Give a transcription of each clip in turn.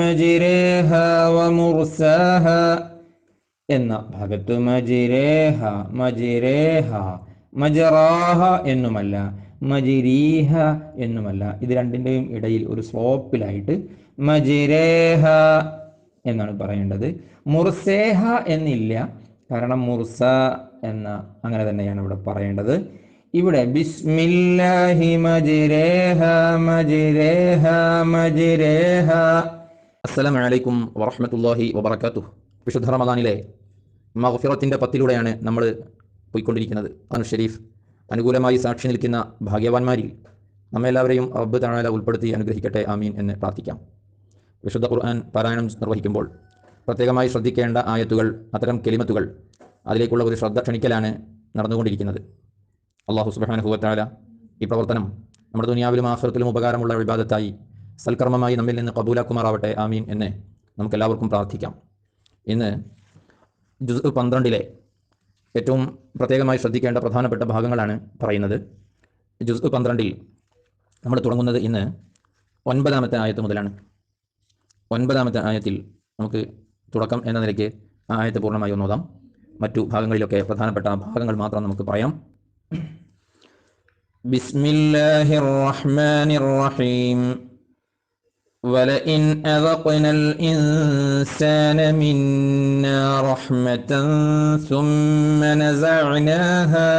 മജിരേഹ വമുർസാഹ എന്ന ഭാഗത്ത് മജിരേഹ മജിരേഹ മജറാഹ എന്നുമല്ല മജിരീഹ എന്നുമല്ല. ഇത് രണ്ടിന്റെയും ഇടയിൽ ഒരു സ്ലോപ്പിലായിട്ട് മജിരേഹ എന്നാണ് പറയേണ്ടത്. മുർസേഹ എന്നില്ല കാരണം മുർസ എന്ന അങ്ങനെ തന്നെയാണ് ഇവിടെ പറയേണ്ടത്. ഇവിടെ ബിസ്മില്ലാഹി മജിരേഹ മജിരേഹ അസ്സലാമു അലൈക്കും വറഹ്മത്തുള്ളാഹി വബറകാതുഹു. വിശുദ്ധ റമദാനിലെ മഹഫിറത്തിന്റെ പത്തിലൂടെയാണ് നമ്മൾ പോയിക്കൊണ്ടിരിക്കുന്നത്. ഖുർആൻ ഷരീഫ് അനുകൂലമായി സാക്ഷി നിൽക്കുന്ന ഭാഗ്യവാന്മാരിൽ നമ്മെല്ലാവരെയും റബ്ബ് തആല ഉൾപ്പെടുത്തി അനുഗ്രഹിക്കട്ടെ ആമീൻ എന്ന് പ്രാർത്ഥിക്കാം. വിശുദ്ധ ഖുർആൻ പാരായണം നിർവഹിക്കുമ്പോൾ പ്രത്യേകമായി ശ്രദ്ധിക്കേണ്ട ആയത്തുകൾ അത്തരം കെലിമത്തുകൾ അതിലേക്കുള്ള ഒരു ശ്രദ്ധ ക്ഷണിക്കലാണ് നടന്നുകൊണ്ടിരിക്കുന്നത്. അള്ളാഹു സുബ്ഹാനഹു വതആല ഈ പ്രവർത്തനം നമ്മുടെ ദുനിയാവിലും ആഖിറത്തിലും ഉപകാരമുള്ള വിവാദത്തായി സൽക്കർമ്മമായി നമ്മിൽ നിന്ന് കബൂലാക്കുമാറാവട്ടെ. ആമീൻ എന്ന് നമുക്കെല്ലാവർക്കും പ്രാർത്ഥിക്കാം. ഇന്ന് ജുസ് പന്ത്രണ്ടിലെ ഏറ്റവും പ്രത്യേകമായി ശ്രദ്ധിക്കേണ്ട പ്രധാനപ്പെട്ട ഭാഗങ്ങളാണ് പറയുന്നത്. ജുസ് പന്ത്രണ്ടിൽ നമ്മൾ തുടങ്ങുന്നത് ഇന്ന് ഒൻപതാമത്തെ ആയത്ത് മുതലാണ്. ഒൻപതാമത്തെ ആയത്തിൽ നമുക്ക് തുടക്കം എന്ന നിലയ്ക്ക് ആയത്ത് പൂർണമായി ഒന്നോതാം മറ്റു ഭാഗങ്ങളിലൊക്കെ പ്രധാനപ്പെട്ട ഭാഗങ്ങൾ മാത്രം നമുക്ക് പറയാം. بسم الله الرحمن الرحيم ولئن أذقنا الإنسان منا رحمة ثم نزعناها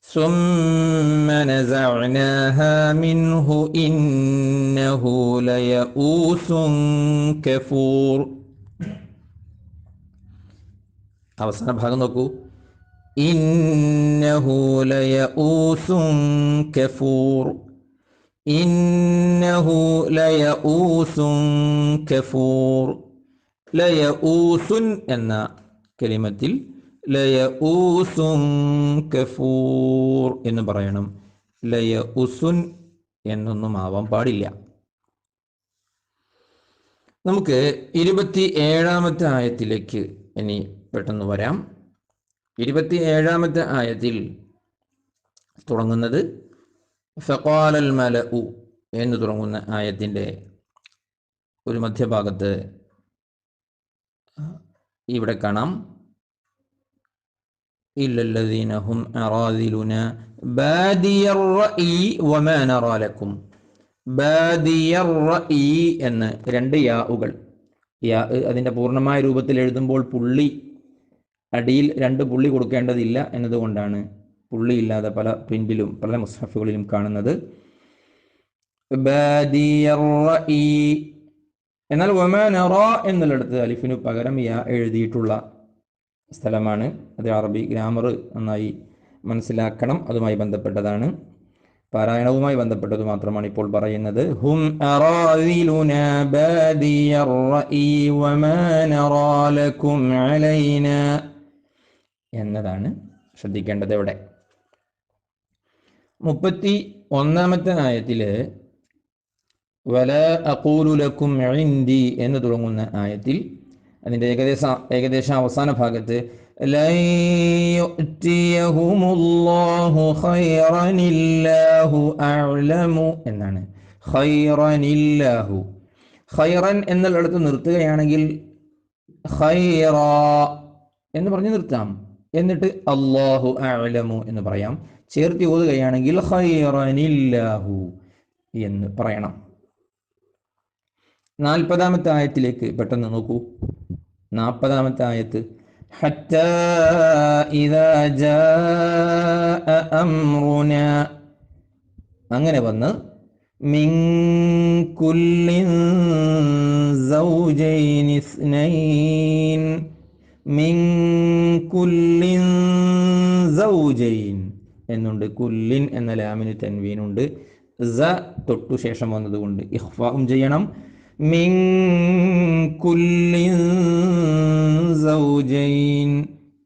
ثم نزعناها منه إنه ليئوس كفور അവസാന ഭാഗം നോക്കൂ إنه ليئوس كفور إنه ليئوس كفور ليئوس എന്ന കലിമത്തിൽ ലയഊസുൻ കഫൂർ എന്ന് പറയണം ലയഉസുൻ എന്നൊന്നും ആവാൻ പാടില്ല നമുക്ക് ഇരുപത്തി ഏഴാമത്തെ ആയത്തിലേക്ക് ഇനി പെട്ടെന്ന് വരാം ഇരുപത്തി ഏഴാമത്തെ ആയത്തിൽ തുടങ്ങുന്നത് ഫക്കാലൽ മല ഉ എന്ന് തുടങ്ങുന്ന ആയത്തിന്റെ ഒരു മധ്യഭാഗത്ത് ഇവിടെ കാണാം. ഇല്ലല്ലദീനഹും അറാദിലുന ബാദിയർ റഈ വമാ നറാ ബാദിയർ റഈ എന്ന് രണ്ട് യാഉകൾ യാ അതിന്റെ പൂർണമായ രൂപത്തിൽ എഴുതുമ്പോൾ പുള്ളി അടിയിൽ രണ്ട് പുള്ളി കൊടുക്കേണ്ടതില്ല എന്നതുകൊണ്ടാണ് പുള്ളിയില്ലാതെ പല പ്രിന്റിലും പല മുസ്ഹഫുകളിലും കാണുന്നത്. എന്നാൽ ഒമാനറ എന്നുള്ളിടത്ത് അലിഫിനു പകരം യാ എഴുതിയിട്ടുള്ള സ്ഥലമാണ്. അത് അറബി ഗ്രാമർ നന്നായി മനസ്സിലാക്കണം. അതുമായി ബന്ധപ്പെട്ടതാണ്. പാരായണവുമായി ബന്ധപ്പെട്ടത് മാത്രമാണ് ഇപ്പോൾ പറയുന്നത്. ഹും അറാദിലുന ബാദിയർ റഈ വമാ നറാ ലക്കും അലൈന എന്നതാണ് ശ്രദ്ധിക്കേണ്ടത് ഇവിടെ മുപ്പത്തി ഒന്നാമത്തെ ആയത്തിൽ വല അക്കൂലുലക്കും എന്ന് തുടങ്ങുന്ന ആയത്തിൽ അതിന്റെ ഏകദേശ ഏകദേശ അവസാന ഭാഗത്ത് എന്നാണ്. ഖൈറനില്ലാഹു ഖൈറൻ എന്നുള്ളിടത്ത് നിർത്തുകയാണെങ്കിൽ ഖൈറ എന്ന് പറഞ്ഞ് നിർത്താം. എന്നിട്ട് അള്ളാഹു അഅ്ലമു എന്ന് പറയാം ചേർത്തി ഓതുകയാണെങ്കിൽ ഖൈറനില്ലാഹു എന്ന് പറയണം നാൽപ്പതാമത്തെ ആയത്തിലേക്ക് പെട്ടെന്ന് നോക്കൂ നാൽപ്പതാമത്തെ ആയത്ത് حتى إذا جاء أمرنا അങ്ങനെ വന്ന് മിൻ കുല്ലിൻ زوجين اثنين മിൻ കുല്ലിൻ എന്നുണ്ട്. കുല്ലിൻ എന്ന ലാമിന് തൻവീനുണ്ട് സ തൊട്ടു ശേഷം വന്നതുകൊണ്ട് ഇഹ്ഫാവും ചെയ്യണം. മിൻ കുല്ലിൻ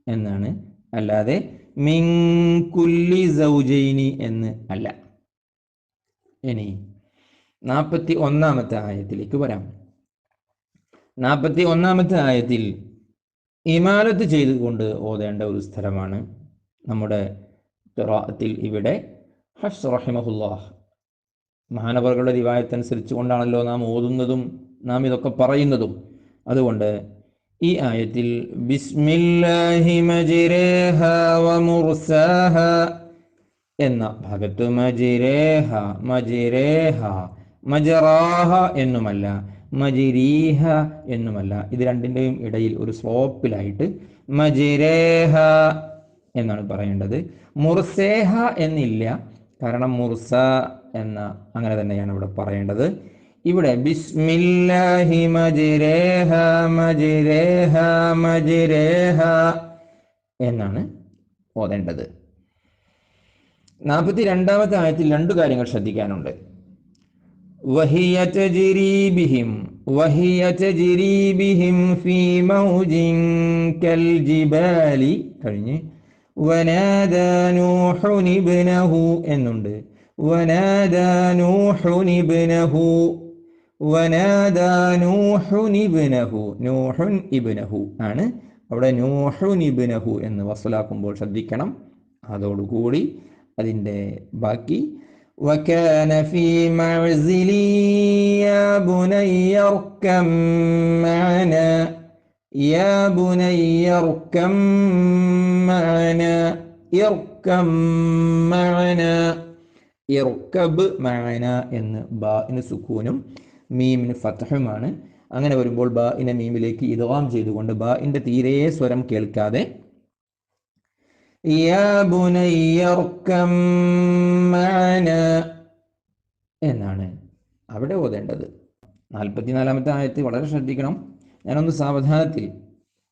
എന്നാണ്. അല്ലാതെ മിൻ കുല്ലി സൗജൈനി എന്ന് അല്ല. ഇനി നാൽപ്പത്തി ഒന്നാമത്തെ ആയത്തിലേക്ക് വരാം. നാൽപ്പത്തി ഒന്നാമത്തെ ആയത്തിൽ ഇമാലത്ത് ചെയ്തുകൊണ്ട് ഓതേണ്ട ഒരു സ്ഥലമാണ് നമ്മുടെ ഖിറാഅത്തിൽ ഇവിടെ ഹഫ്സ് റഹിമഹുല്ലാഹ്. മഹാനവറുകളുടെ റിവായത്തനുസരിച്ച് കൊണ്ടാണല്ലോ നാം ഓതുന്നതും നാം ഇതൊക്കെ പറയുന്നതും. അതുകൊണ്ട് ഈ ആയത്തിൽ ബിസ്മില്ലാഹി മജിരേഹ മുർസാഹ എന്ന ഭാഗത്ത് മജിരേഹ മജിരേഹ മജറാഹ എന്നുമല്ല മജിരീഹ എന്നുമല്ല ഇത് രണ്ടിന്റെയും ഇടയിൽ ഒരു സ്ലോപ്പിലായിട്ട് മജിരേഹ എന്നാണ് പറയേണ്ടത്. മുർസേഹ എന്നില്ല കാരണം മുർസ എന്ന അങ്ങനെ തന്നെയാണ് ഇവിടെ പറയേണ്ടത്. ഇവിടെ ബിസ്മില്ലാഹി മജിരേഹ മജിരേഹ മജിരേഹ എന്നാണ് ഓതേണ്ടത്. നാൽപ്പത്തി രണ്ടാമത്തെ ആയത്തിൽ രണ്ടു കാര്യങ്ങൾ ശ്രദ്ധിക്കാനുണ്ട്. എന്നുണ്ട്. ആണ്. അവിടെ എന്ന് വസലാക്കുമ്പോൾ ശ്രദ്ധിക്കണം. അതോടുകൂടി അതിന്റെ ബാക്കി وكان في معزل يا بني اركم معنا يا بني اركم معنا اركم معنا ഇർക്കബ് മഅന എന്ന് ബാഇന് സുക്കൂനും മീമിന് ഫത്തഹുമാണ് അങ്ങനെ വരുമ്പോൾ ബാഇനെ മീമിലേക്ക് ഇദ്ഗാം ചെയ്തുകൊണ്ട് ബാഇന്റെ തീരെ സ്വരം കേൾക്കാതെ يا بني اركم معنا എന്നാണ് അവിടെ ഓതേണ്ടത് നാൽപ്പത്തിനാലാമത്തെ ആയത്ത് വളരെ ശ്രദ്ധിക്കണം ഞാനൊന്ന് സാവധാനത്തിൽ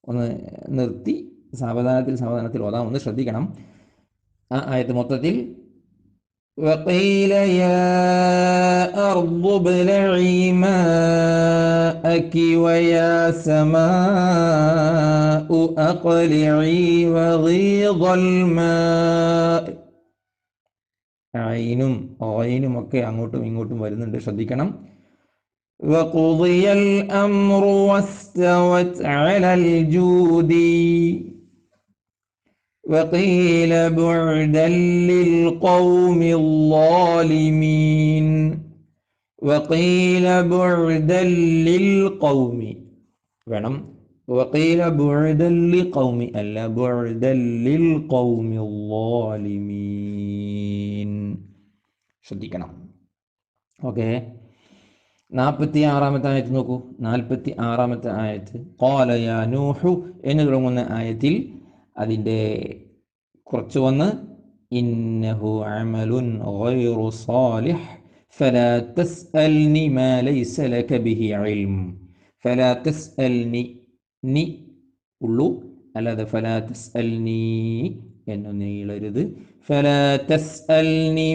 ഒന്ന് നിർത്തി സാവധാനത്തിൽ സാവധാനത്തിൽ ഓതാം ഒന്ന് ശ്രദ്ധിക്കണം ആ ആയത്ത് മൊത്തത്തിൽ وقيل يا أرض ابلعي ماءك ويا سماء أقلعي وغيض الماء അയിനും ഓയിനും ഒക്കെ അങ്ങോട്ടും ഇങ്ങോട്ടും വരുന്നുണ്ട് ശ്രദ്ധിക്കണം وقضي الأمر واستوت على الجود وقيل بعدا للقوم الظالمين وقيل بعدا للقوم വേണം وقيل بعدا لقوم ألا بعدا للقوم الظالمين ശ്രദ്ധിക്കണം ഓക്കെ നാൽപ്പത്തി ആറാമത്തെ ആയത്ത് നോക്കൂ നാൽപ്പത്തി ആറാമത്തെ ആയത്ത് കോലയ നൂഹു എന്ന് തുടങ്ങുന്ന ആയത്തിൽ അതിന്റെ കുറച്ച് വന്ന് ഇന്നഹു അമലുൻ ഗൈറു സാലിഹ് ഫലാ മാ ലൈസ ലക ബിഹി ഫലാ ഉള്ളൂ അല്ലാതെ ഫലാ എന്ന് നീളരുത്. ഫലാ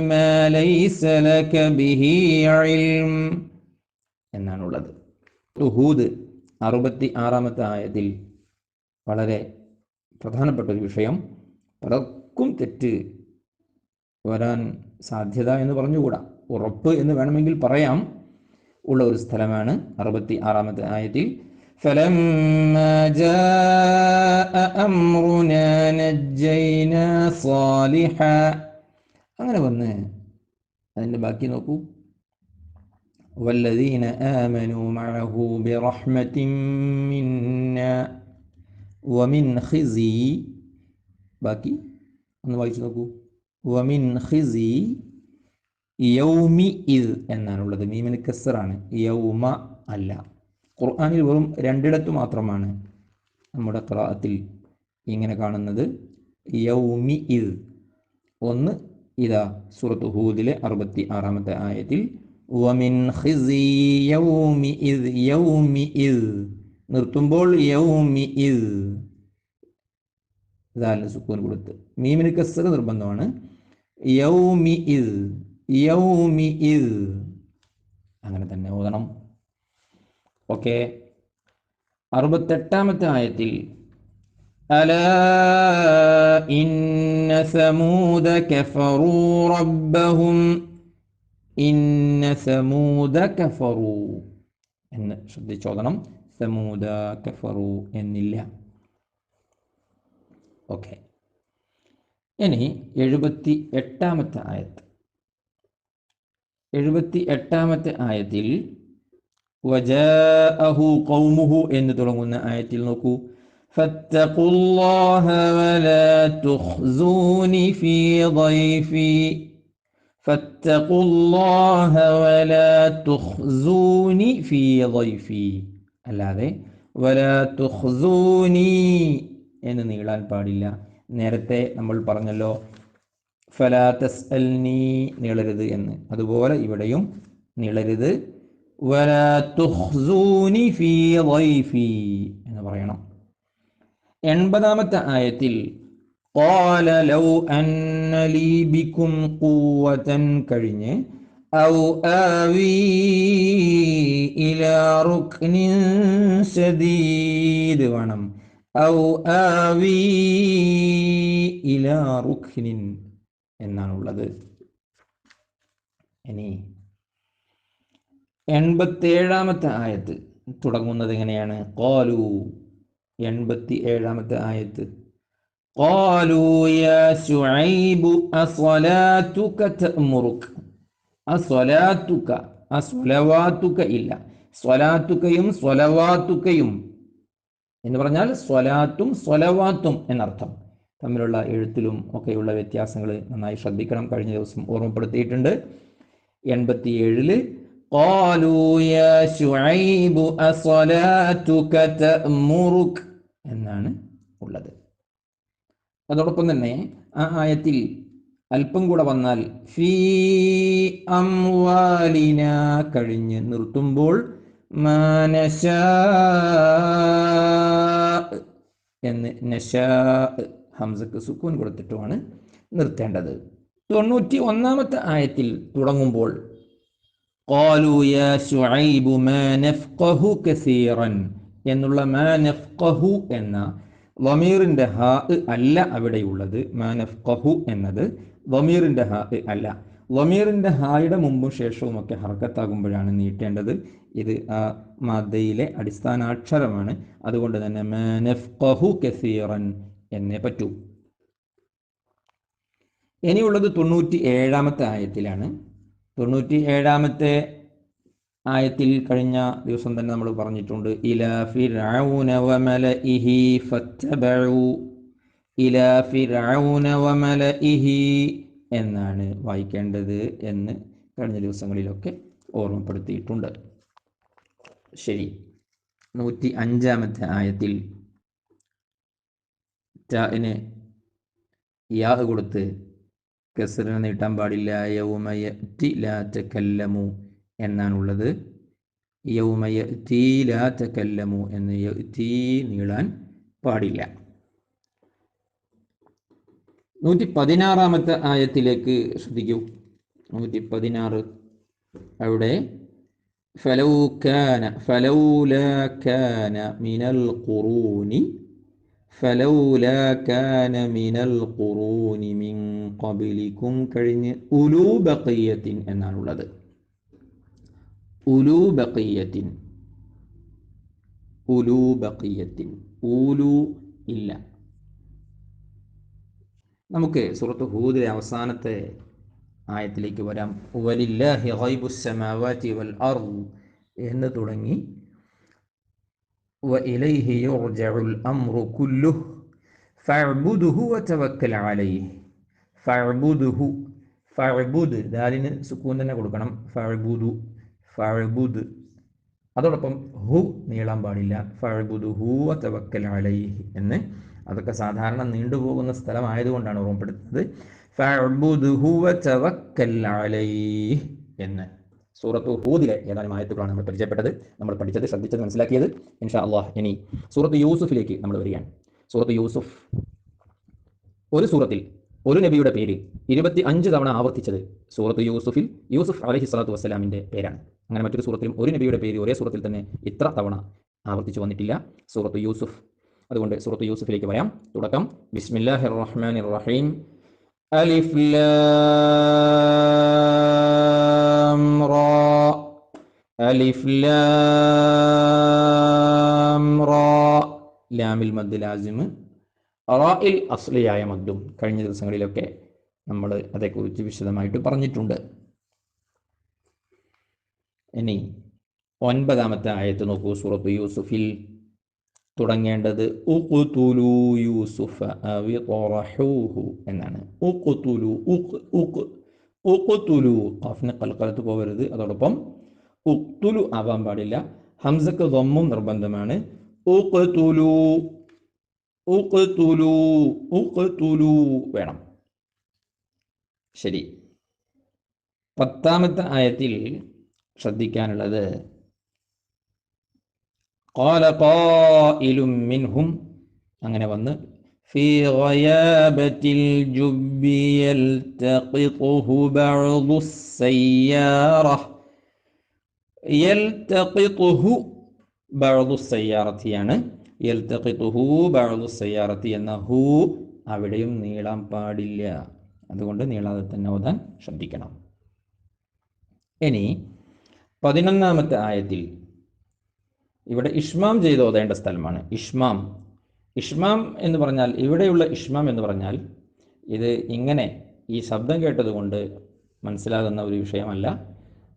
മാ ലൈസ ലക ബിഹി എന്നാണുള്ളത്. അറുപത്തി ആറാമത്തെ ആയത്തിൽ വളരെ പ്രധാനപ്പെട്ട ഒരു വിഷയം പലർക്കും തെറ്റ് വരാൻ സാധ്യത എന്ന് പറഞ്ഞുകൂടാ ഉറപ്പ് എന്ന് വേണമെങ്കിൽ പറയാം ഉള്ള ഒരു സ്ഥലമാണ് അറുപത്തി ആറാമത്തെ ആയത്തിൽ فلما جاء أمرنا نجينا صالحا അങ്ങനെ വന്ന് അതിൻ്റെ ബാക്കി നോക്കൂ والذين آمنوا معه برحمة منا വമിൻ ഖിസി ബാക്കി ഒന്ന് വായിച്ചു നോക്കൂ. വമിൻ ഖിസി യൗമി ഇദ് എന്നാണുള്ളത്. മീമിന് കസറാണ്. യൗമ അല്ല. ഖുർആാനിൽ വെറും രണ്ടിടത്തു മാത്രമാണ് നമ്മുടെ ഖറാത്തിൽ ഇങ്ങനെ കാണുന്നത്. യൗമി ഇദ് ഒന്ന് ഇതാ സൂറത്ത് ഹൂദിലെ അറുപത്തി ആറാമത്തെ ആയത്തിൽ. വമിൻ ഖിസി യൗമി ഇദ് യൗമി ഇദ് നിർത്തുമ്പോൾ യൗമി ഇദ് ദാലിന് സുക്കൂൻ കൊടുത്ത് മീമിന് കസർ നിർബന്ധമാണ് യൗമി ഇദ് യൗമി ഇദ് അങ്ങനെ തന്നെ ഓതണം ഓക്കെ അറുപത്തെട്ടാമത്തെ ആയത്തിൽ ألا إن ثمود كفروا ربهم إن ثمود كفروا എന്ന് ശ്രദ്ധിച്ചോദണം സമൂദ കഫറു എന്നില്ല ഓക്കെ ഇനി എഴുപത്തി എട്ടാമത്തെ ആയത്ത് എഴുപത്തി എട്ടാമത്തെ ആയത്തിൽ വജാഅഹു ഖൗമുഹു എന്ന് തുടങ്ങുന്ന ആയത്തിൽ നോക്കൂ فاتقوا الله ولا تخزوني في ضيفي فاتقوا الله ولا تخزوني في ضيفي അല്ലാതെ ولا تخزوني എന്ന് നീളാൻ പാടില്ല നേരത്തെ നമ്മൾ പറഞ്ഞല്ലോ ഫലാ തസ്അൽനി നീളരുത് എന്ന് അതുപോലെ ഇവിടെയും നീളരുത് വലാ തുഖ്സൂനി ഫീ ضيفي എന്ന് പറയണം എൺപതാമത്തെ ആയത്തിൽ قال لو أن لي بكم قوة കഴിഞ്ഞ് أو آوي إلى ركن شديد വേണം أو آوي إلى ركن എന്നാണുള്ളത് ഇനി എൺപത്തേഴാമത്തെ ആയത്ത് തുടങ്ങുന്നത് എങ്ങനെയാണ് കോലു എൺപത്തി ഏഴാമത്തെ ആയത്ത് قالوا يا شعيب أصلاتك تأمرك ആ സ്വലാത്തുക്ക ആ സ്വലവാത്തുക്ക ഇല്ല. സ്വലാത്തുക്കയും സ്വലവാത്തുക്കയും എന്ന് പറഞ്ഞാൽ സ്വലാത്തും സ്വലവാത്തും എന്നർത്ഥം. തമ്മിലുള്ള എഴുത്തിലും ഒക്കെയുള്ള വ്യത്യാസങ്ങൾ നന്നായി ശ്രദ്ധിക്കണം. കഴിഞ്ഞ ദിവസം ഓർമ്മപ്പെടുത്തിയിട്ടുണ്ട്. എൺപത്തിയേഴിൽ എന്നാണ് ഉള്ളത്. അതോടൊപ്പം തന്നെ ആ ആയത്തിൽ അല്പം കൂടെ വന്നാൽ ഫീ അംവാലിന കഴിഞ്ഞ് നിർത്തുമ്പോൾ മാനശാ എന്ന് നശാ ഹംസക്ക് സുക്കൂൻ കൊടുത്തിട്ടുമാണ് നിർത്തേണ്ടത് തൊണ്ണൂറ്റി ഒന്നാമത്തെ ആയത്തിൽ തുടങ്ങുമ്പോൾ قالوا يا شعيب ما نفقه كثيرا എന്നുള്ള മാ നഫ്ഖഹു എന്ന വമീറിന്റെ ഹാ അല്ല അവിടെയുള്ളത് മാ നഫ്ഖഹു എന്നത് വമീറിന്റെ ഹാ അല്ല. വമീറിന്റെ ഹായുടെ മുമ്പും ശേഷവും ഒക്കെ ഹർക്കത്താകുമ്പോഴാണ് നീട്ടേണ്ടത്. ഇത് ആ അടിസ്ഥാന അക്ഷരമാണ് അതുകൊണ്ട് തന്നെ മാ നഫ്ഖഹു കസീറൻ എന്നേ പറ്റൂ. ഇനിയുള്ളത് തൊണ്ണൂറ്റി ഏഴാമത്തെ ആയത്തിലാണ്. തൊണ്ണൂറ്റി ഏഴാമത്തെ ആയത്തിൽ കഴിഞ്ഞ ദിവസം തന്നെ നമ്മൾ പറഞ്ഞിട്ടുണ്ട് ഇലാ ഫിർഔന വമലഇഹി ഫത്തബഉ ഇലാ എന്നാണ് വായിക്കേണ്ടത് എന്ന് കഴിഞ്ഞ ദിവസങ്ങളിലൊക്കെ ഓർമ്മപ്പെടുത്തിയിട്ടുണ്ട്. ശരി നൂറ്റി അഞ്ചാമത്തെ ആയത്തിൽ ടാന് യാ കൊടുത്ത് കസറിന് നീട്ടാൻ പാടില്ല യൗമയറ്റി ലാ തക്കല്ലമു എന്നാണുള്ളത്. യൗമയറ്റി ലാ തക്കല്ലമു എന്ന് തീ നീളാൻ പാടില്ല. നൂറ്റി പതിനാറാമത്തെ ആയത്തിലേക്ക് ശ്രദ്ധിക്കൂ. നൂറ്റി പതിനാറ് അവിടെ ഫലൗ കാന മിനൽ ഖുറൂനി ഫലൗലാ മിനൽ ഖുറൂനി മിൻ ഖബലികും കഴിഞ്ഞ് ഉലൂ ബഖിയത്തിൻ എന്നാണുള്ളത്. ഉലൂ ബഖിയത്തിൻ. ഉലൂ ബഖിയത്തിൻ. ഊലു ഇല്ല. നമുക്ക് സുഹൃത്ത് ഹൂദിലെ അവസാനത്തെ ആയത്തിലേക്ക് വരാം. വലില്ലാഹി ഗൈബുസ്സമാവാതി വൽ അർദ് എന്ന് തുടങ്ങി. വഇലൈഹി യുർജഉൽ അംറു വതവക്കൽ അലൈഹി ദാലിന് സുക്കൂൻ തന്നെ കൊടുക്കണം. അതോടൊപ്പം ഹു നീളാൻ പാടില്ല. വതവക്കൽ അലൈഹി എന്ന്. അതൊക്കെ സാധാരണ നീണ്ടുപോകുന്ന സ്ഥലമായതുകൊണ്ടാണ് ഓർമ്മപ്പെടുത്തുന്നത്. എന്ന് സൂറത്ത് ഹൂദിലെ ഏതാനും ആയത്തുകളാണ് നമ്മൾ പരിചയപ്പെട്ടത്. നമ്മൾ പഠിച്ചത് ശ്രദ്ധിച്ചത് മനസ്സിലാക്കിയത്. ഇൻഷാ അള്ളാഹ് ഇനി സൂറത്ത് യൂസുഫിലേക്ക് നമ്മൾ വരികയാണ്. സൂറത്ത് യൂസുഫ് ഒരു സൂറത്തിൽ ഒരു നബിയുടെ പേര് ഇരുപത്തി അഞ്ച് തവണ ആവർത്തിച്ചത് സൂറത്ത് യൂസുഫിൽ. യൂസുഫ് അലഹി സ്വലാത്തു വസ്സലാമിന്റെ പേരാണ്. അങ്ങനെ മറ്റൊരു സൂറത്തിലും ഒരു നബിയുടെ പേര് ഒരേ സൂറത്തിൽ തന്നെ ഇത്ര തവണ ആവർത്തിച്ചു വന്നിട്ടില്ല. സൂറത്ത് യൂസുഫ് അതുകൊണ്ട് സുഹൃത്ത് യൂസുഫിലേക്ക് പറയാം തുടക്കം. ബിസ്മില്ലാഹിർ റഹ്മാനിർ റഹീം അലിഫ് ലാം റാ. അലിഫ് ലാം റാ. ലാമിൽ മദ് ലാസിം. റായിൽ അസ്ലിയായ മദ്ദും കഴിഞ്ഞ ദിവസങ്ങളിലൊക്കെ നമ്മൾ അതേക്കുറിച്ച് വിശദമായിട്ട് പറഞ്ഞിട്ടുണ്ട്. ഇനി ഒൻപതാമത്തെ ആയത്ത് നോക്കൂ. സൂറത്ത് യൂസുഫിൽ തുടങ്ങേണ്ടത് ഉഖുതുലു യൂസുഫ അവി തൊറഹൂഹു എന്നാണ്. ഉഖുതുലു ഉഖ് ഉഖ് ഉഖുതുലു ഖഫ്ന കൽക്കലത്ത് പോകരുത് അതോടൊപ്പം ഉഖ്തുലു ആവാൻ പാടില്ല. ഹംസക്ക് ദമ്മും നിർബന്ധമാണ്. ഉഖ്തുലു ഉഖ്തുലു ഉഖ്തുലു വേണം. ശരി. പത്താമത്തെ ആയത്തിൽ ശ്രദ്ധിക്കാനുള്ളത് قال قائل منهم അങ്ങനെ വന്ന് في غيابة الجب يلتقطه بعض السيارة يلتقطه بعض السيارة യാണ് يلتقطه بعض السيارة എന്ന ഹു അവിടെയും നീളാൻ പാടില്ല അതുകൊണ്ട് നീളാതെ തന്നെ ഓതാൻ ശ്രദ്ധിക്കണം ഇനി പതിനൊന്നാമത്തെ ആയത്തിൽ ഇവിടെ ഇഷ്മാം ചെയ്ത് ഓതേണ്ട സ്ഥലമാണ്. ഇഷ്മാം. ഇഷ്മാം എന്ന് പറഞ്ഞാൽ ഇവിടെയുള്ള ഇഷ്മാം എന്ന് പറഞ്ഞാൽ ഇത് ഇങ്ങനെ ഈ ശബ്ദം കേട്ടതുകൊണ്ട് മനസ്സിലാകുന്ന ഒരു വിഷയമല്ല.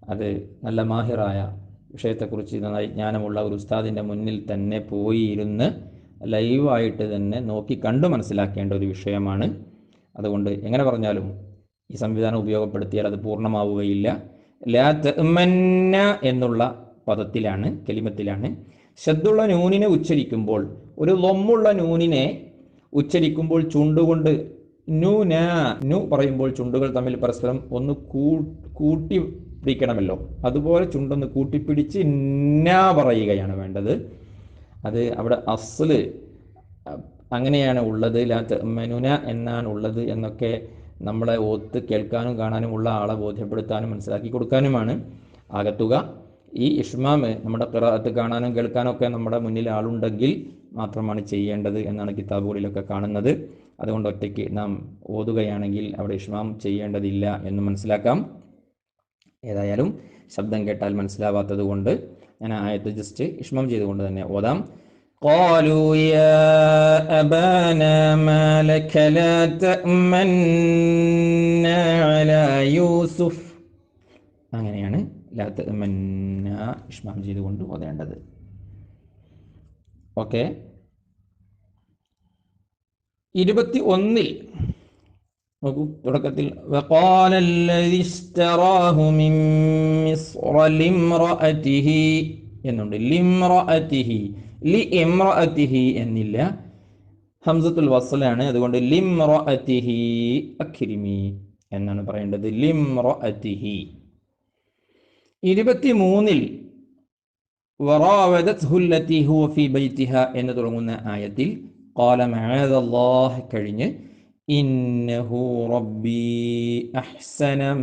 അത് നല്ല മാഹിറായ വിഷയത്തെക്കുറിച്ച് നന്നായി ജ്ഞാനമുള്ള ഒരു ഉസ്താദിന്റെ മുന്നിൽ തന്നെ പോയി ഇരുന്ന് ലൈവായിട്ട് തന്നെ നോക്കി കണ്ടു മനസ്സിലാക്കേണ്ട ഒരു വിഷയമാണ്. അതുകൊണ്ട് എങ്ങനെ പറഞ്ഞാലും ഈ സംവിധാനം ഉപയോഗപ്പെടുത്തിയാൽ അത് പൂർണമാവുകയില്ല. ലാ എന്നുള്ള പദത്തിലാണ് കെലിമത്തിലാണ്. ശബ്ദുള്ള നൂനിനെ ഉച്ചരിക്കുമ്പോൾ ഒരു ലൊമ്മുള്ള നൂനിനെ ഉച്ചരിക്കുമ്പോൾ ചുണ്ടുകൊണ്ട് നൂന നു പറയുമ്പോൾ ചുണ്ടുകൾ തമ്മിൽ പരസ്പരം ഒന്ന് കൂട്ടി പിടിക്കണമല്ലോ. അതുപോലെ ചുണ്ടൊന്ന് കൂട്ടിപ്പിടിച്ച് ന പറയുകയാണ് വേണ്ടത്. അത് അവിടെ അസൽ അങ്ങനെയാണ് ഉള്ളത്. ലാ മെനുന എന്നാണ് ഉള്ളത് എന്നൊക്കെ നമ്മളെ ഒത്ത് കേൾക്കാനും കാണാനും ഉള്ള ആളെ ബോധ്യപ്പെടുത്താനും മനസ്സിലാക്കി കൊടുക്കാനുമാണ്. ആകത്തുക. ഈ ഇഷ്മാമ് നമ്മുടെ ഖിറാഅത്ത് കാണാനും കേൾക്കാനും ഒക്കെ നമ്മുടെ മുന്നിൽ ആളുണ്ടെങ്കിൽ മാത്രമാണ് ചെയ്യേണ്ടത് എന്നാണ് കിതാബുകളിലൊക്കെ കാണുന്നത് അതുകൊണ്ട് ഒറ്റയ്ക്ക് നാം ഓതുകയാണെങ്കിൽ അവിടെ ഇഷ്മാം ചെയ്യേണ്ടതില്ല എന്ന് മനസ്സിലാക്കാം ഏതായാലും ശബ്ദം കേട്ടാൽ മനസ്സിലാവാത്തത് കൊണ്ട് ഞാൻ ആ ആയത്ത് ജസ്റ്റ് ഇഷ്മം ചെയ്തുകൊണ്ട് തന്നെ ഓതാം قالوا يا أبانا ما لك لا تأمنا على يوسف അങ്ങനെയാണ് ലാ തഅ്മന്ന ഇഷ്മാം ചെയ്തുകൊണ്ട് ഓതേണ്ടത് ഓക്കെ ഇരുപത്തി ഒന്നിൽ നോക്കൂ തുടക്കത്തിൽ وقال الذي اشتراه من مصر لامرأته എന്നുണ്ട് ലിംറഅതിഹി ലി ഇംറഅതിഹി എന്നില്ല ഹംസത്തുൽ വസ്ലാണ് അതുകൊണ്ട് ലിംറഅതിഹി അക്രിമി എന്നാണ് പറയേണ്ടത് ലിംറഅതിഹി ഇരുപത്തിമൂന്നിൽ എന്ന് തുടങ്ങുന്ന ആയത്തിൽ കഴിഞ്ഞ് ഇന്നഹു അഹ്സന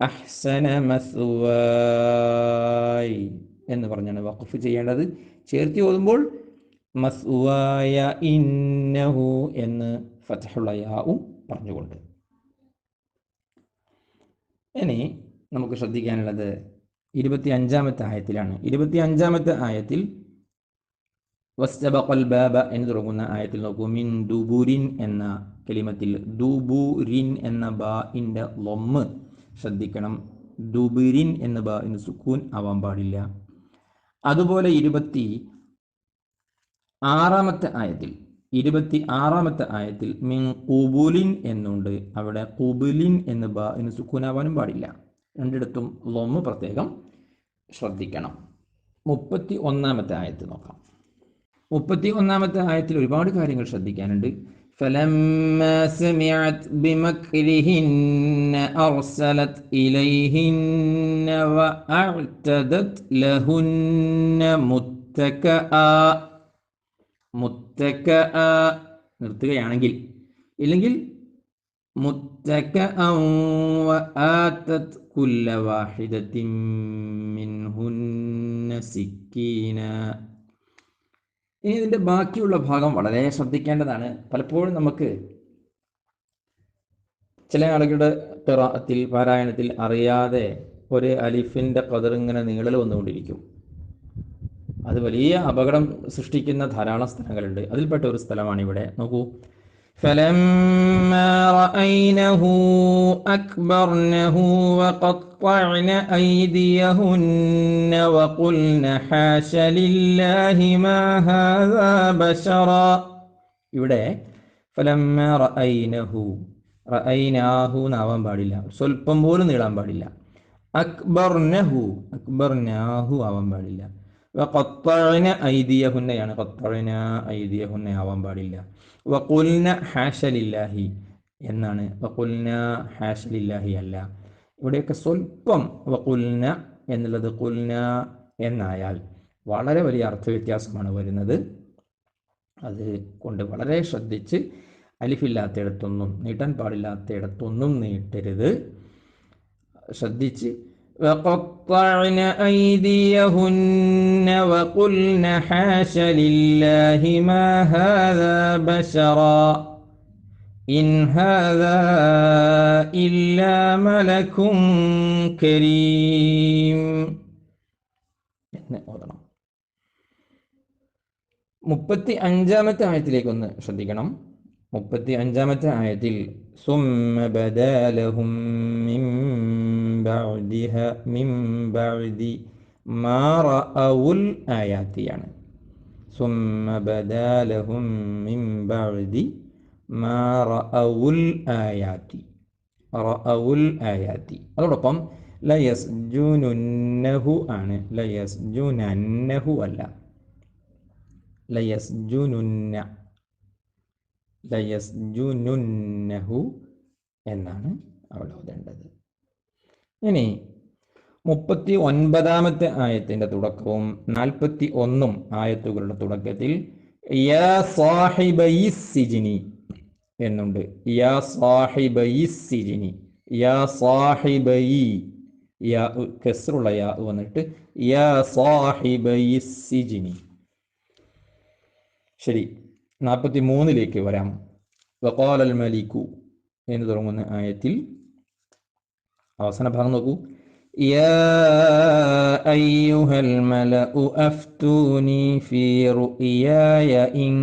അഹ്സന എന്ന് പറഞ്ഞാണ് വഖഫ് ചെയ്യേണ്ടത്. ചേർത്തി ഓതുമ്പോൾ മസ്വായ ഇന്നഹു എന്ന് ഫതഹുള്ളയാവും പറഞ്ഞുകൊണ്ട്. ഇനി നമുക്ക് ശ്രദ്ധിക്കാനുള്ളത് ഇരുപത്തി അഞ്ചാമത്തെ ആയത്തിലാണ്. ഇരുപത്തി അഞ്ചാമത്തെ ആയത്തിൽ വസ്തബഖൽ ബാബ എന്ന് തുടങ്ങുന്ന ആയത്തിൽ നോക്കൂ. മിൻ എന്ന കലിമത്തിൽ ദുബുരിൻ എന്ന ബാ ഇന്റെ ലൊമ്മ് ശ്രദ്ധിക്കണം. ദുബുരിൻ എന്ന ബാ ഇന്ന് സുക്കൂൻ ആവാൻ പാടില്ല. അതുപോലെ ഇരുപത്തി ആറാമത്തെ ആയത്തിൽ ഇരുപത്തി ആറാമത്തെ ആയത്തിൽ മിൻ കുബുലിൻ എന്നുണ്ട് അവിടെ കുബുലിൻ എന്ന് ബാ ഇന് സുക്കൂനാവാനും പാടില്ല രണ്ടിടത്തും ലൊമ്മ് പ്രത്യേകം ശ്രദ്ധിക്കണം മുപ്പത്തി ഒന്നാമത്തെ ആയത്ത് നോക്കാം മുപ്പത്തി ഒന്നാമത്തെ ആയത്തിൽ ഒരുപാട് കാര്യങ്ങൾ ശ്രദ്ധിക്കാനുണ്ട് فلما سمعت بمكرهن أرسلت إليهن وأعتدت لهن متكئا മുത്തക്ക നിർത്തുകയാണെങ്കിൽ. ഇല്ലെങ്കിൽ മുത്തക്ക കുല്ല വാഹിദത്തിൻ മിൻഹുന്ന സിക്കീന. ഇനി ഇതിന്റെ ബാക്കിയുള്ള ഭാഗം വളരെ ശ്രദ്ധിക്കേണ്ടതാണ്. പലപ്പോഴും നമുക്ക് ചില ആളുകളുടെ ഖിറാഅത്തിൽ പാരായണത്തിൽ അറിയാതെ ഒരു അലിഫിന്റെ കതിർ ഇങ്ങനെ നീളൽ വന്നുകൊണ്ടിരിക്കും. അത് വലിയ അപകടം സൃഷ്ടിക്കുന്ന ധാരാളം സ്ഥലങ്ങളുണ്ട് അതിൽപ്പെട്ട ഒരു സ്ഥലമാണ് ഇവിടെ നോക്കൂ فلما رأينه أكبرنه وقطعن أيديهن وقلن حاش لله ما هذا بشرا ഇവിടെ ഫലമ്മ റഅൈനഹു റഅൈനാഹു എന്നാവാൻ പാടില്ല സ്വല്പം പോലും നീളാൻ പാടില്ല അക്ബർനഹു അക്ബർനാഹു ആവാൻ പാടില്ല വഖത്തഅന ഐദിയഹുന്നയാണ്. ഖത്തഅന ഐദിയഹുന്ന ആവാൻ പാടില്ല. വഖുൽന ഹാഷലില്ലാഹി എന്നാണ്. വഖുൽന ഹാഷലില്ലാഹി അല്ല. ഇവിടെയൊക്കെ സ്വല്പം വഖുൽന എന്നുള്ളത് കുൽന എന്നായാൽ വളരെ വലിയ അർത്ഥവ്യത്യാസമാണ് വരുന്നത്. അത് കൊണ്ട് വളരെ ശ്രദ്ധിച്ച് അലിഫില്ലാത്തയിടത്തൊന്നും നീട്ടാൻ പാടില്ലാത്തയിടത്തൊന്നും നീട്ടരുത്. ശ്രദ്ധിച്ച് وقطعن أيديهن وقلن حاش لله ما هذا بشرا إن هذا إلا ملك كريم എന്ന് ഓതണം മുപ്പത്തി അഞ്ചാമത്തെ ആയത്തിലേക്ക് ഒന്ന് ശ്രദ്ധിക്കണം മുപ്പത്തി അഞ്ചാമത്തെ ആയത്തിൽ ثم بدا لهم من بعدها من بعد ما رأوا الآيات يعني ثم بدا لهم من بعد ما رأوا الآيات رأوا الآيات അതോടൊപ്പം ലയസ്ജുനുന്നഹു ആണ് ലയസ്ജുനന്നഹു അല്ല ലയസ്ജുനുന്ന ലയസ്ജുനുന്നഹു എന്നാണ് അവിടെ ഓതേണ്ടത് ഇനി മുപ്പത്തി ഒൻപതാമത്തെ ആയത്തിന്റെ തുടക്കവും നാൽപ്പത്തി ഒന്നും ആയത്തുകളുടെ തുടക്കത്തിൽ യാ സിജിനി എന്നുണ്ട്. യാ യാ യാ യാ വന്നിട്ട് യാ ശരി നാൽപ്പത്തി മൂന്നിലേക്ക് വരാം വഖാലൽ മലിക്കു എന്ന് തുടങ്ങുന്ന ആയത്തിൽ അവസാന ഭാഗം നോക്കൂ يا أيها الملأ أفتوني في رؤياي إن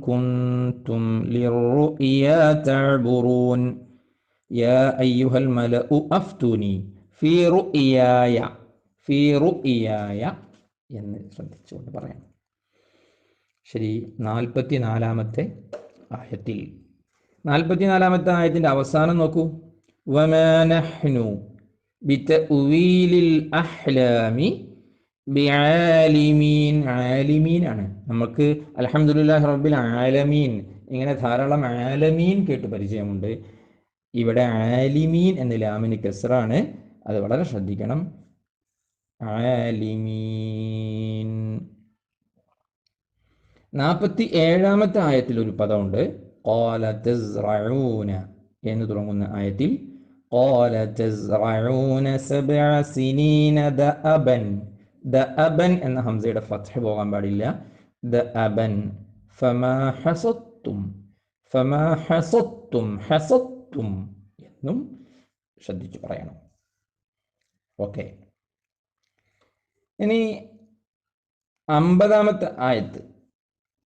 كنتم للرؤيا تعبرون يا أيها الملأ أفتوني في رؤياي في رؤياي എന്ന് ശ്രദ്ധിച്ചുകൊണ്ട് പറയാം ശരി നാൽപ്പത്തി നാലാമത്തെ ആയത്തിൽ നാൽപ്പത്തി നാലാമത്തെ ആയത്തിൻ്റെ അവസാനം നോക്കൂ വമാനഹ്നു بتأويل അഹ്ലാമി ബിആലിമീൻ ആലിമീൻ ആണ്. നമുക്ക് അൽഹംദുലില്ലാഹി റബ്ബിൽ ആലമീൻ ഇങ്ങനെ ധാരാളം ആലമീൻ കേട്ട് പരിചയമുണ്ട്. ഇവിടെ ആലിമീൻ എന്ന ലാമിന് കെസറാണ് അത് വളരെ ശ്രദ്ധിക്കണം. ആലിമീൻ. നാൽപ്പത്തി ഏഴാമത്തെ ആയത്തിൽ ഒരു പദമുണ്ട്. എന്ന് തുടങ്ങുന്ന ആയത്തിൽ കോല തസ്റഊന സബ്അ സിനീന ദഅബൻ ദഅബൻ എന്ന ഹംസയുടെ ഫത്ഹ പോകാൻ പാടില്ല ദഅബൻ ഫമാ ഹസത്തും ഫമാ ഹസത്തും ഹസത്തും എന്നും ശ്രദ്ധിച്ചു പറയണം ഓക്കെ ഇനി അമ്പതാമത്തെ ആയത്ത്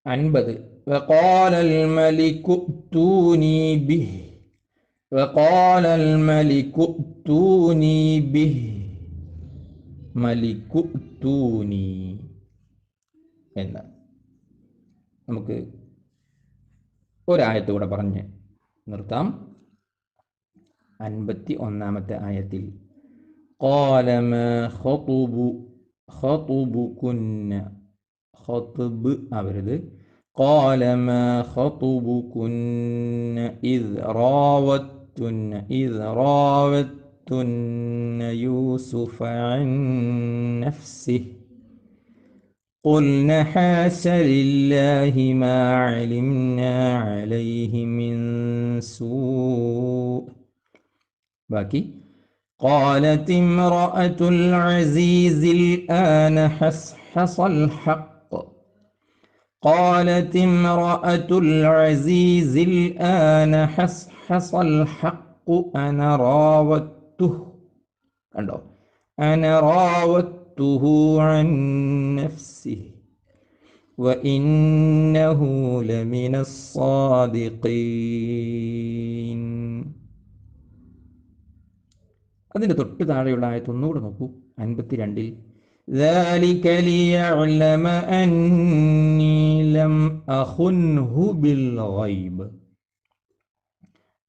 അൻപത് وقال الملك ائتوني به وقال الملك ائتوني به ملك ائتوني എന്ന് നമുക്ക് ഒരായത്ത് കൂടെ പറഞ്ഞ് നിർത്താം അൻപത്തി ഒന്നാമത്തെ ആയത്തിൽ قال ما خطب خطبكن خطب അവരത് قال ما خطبكن إذ راوتن إذ راوتن يوسف عن نفسه. قلن حاش لله ما علمنا عليه من سوء. باقي قالت امرأة العزيز الآن حصحص الحق. قالت امرأة العزيز الآن حصحص الحق أنا راودته കണ്ടോ أنا راودته عن نفسه وإنه لمن الصادقين അതിൻ്റെ തൊട്ട് താഴെയുള്ള ആയത്ത് ഒന്നുകൂടെ നോക്കൂ അൻപത്തിരണ്ടിൽ ذلك ليعلم أني لم أخنه بالغيب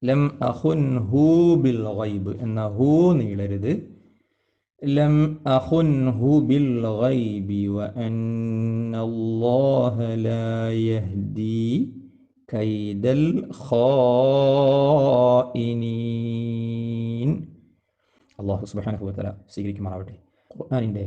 ലം അഖുൻഹു ബിൽ ഗൈബ് എന്ന ഹൂ നീളരുത് ലം അഖുൻഹു ബിൽ ഗൈബി വ അന്നല്ലാഹ ലാ യഹ്ദി കൈദൽ ഖായിനീൻ അള്ളാഹു സുബ്ഹാനഹു വതആല സ്വീകരിക്കുമാറാവട്ടെ ഖുർആനിൻ്റെ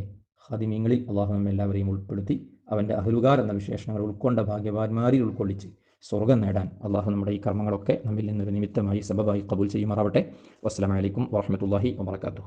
ഖാദിമീങ്ങളിൽ അള്ളാഹു നമ്മെ എല്ലാവരെയും ഉൾപ്പെടുത്തി അവന്റെ അഹലുകാർ എന്ന വിശേഷണങ്ങൾ ഉൾക്കൊണ്ട ഭാഗ്യവാന്മാരിൽ ഉൾക്കൊള്ളിച്ച് സ്വർഗം നേടാൻ അള്ളാഹു നമ്മുടെ ഈ കർമ്മങ്ങളൊക്കെ നമ്മിൽ നിന്നൊരു നിമിത്തമായി സബബായി കബൂൽ ചെയ്യുമാറാവട്ടെ. വസ്സലാമലൈക്കും വാഹമത്തല്ലാഹി വാബർക്കാത്തു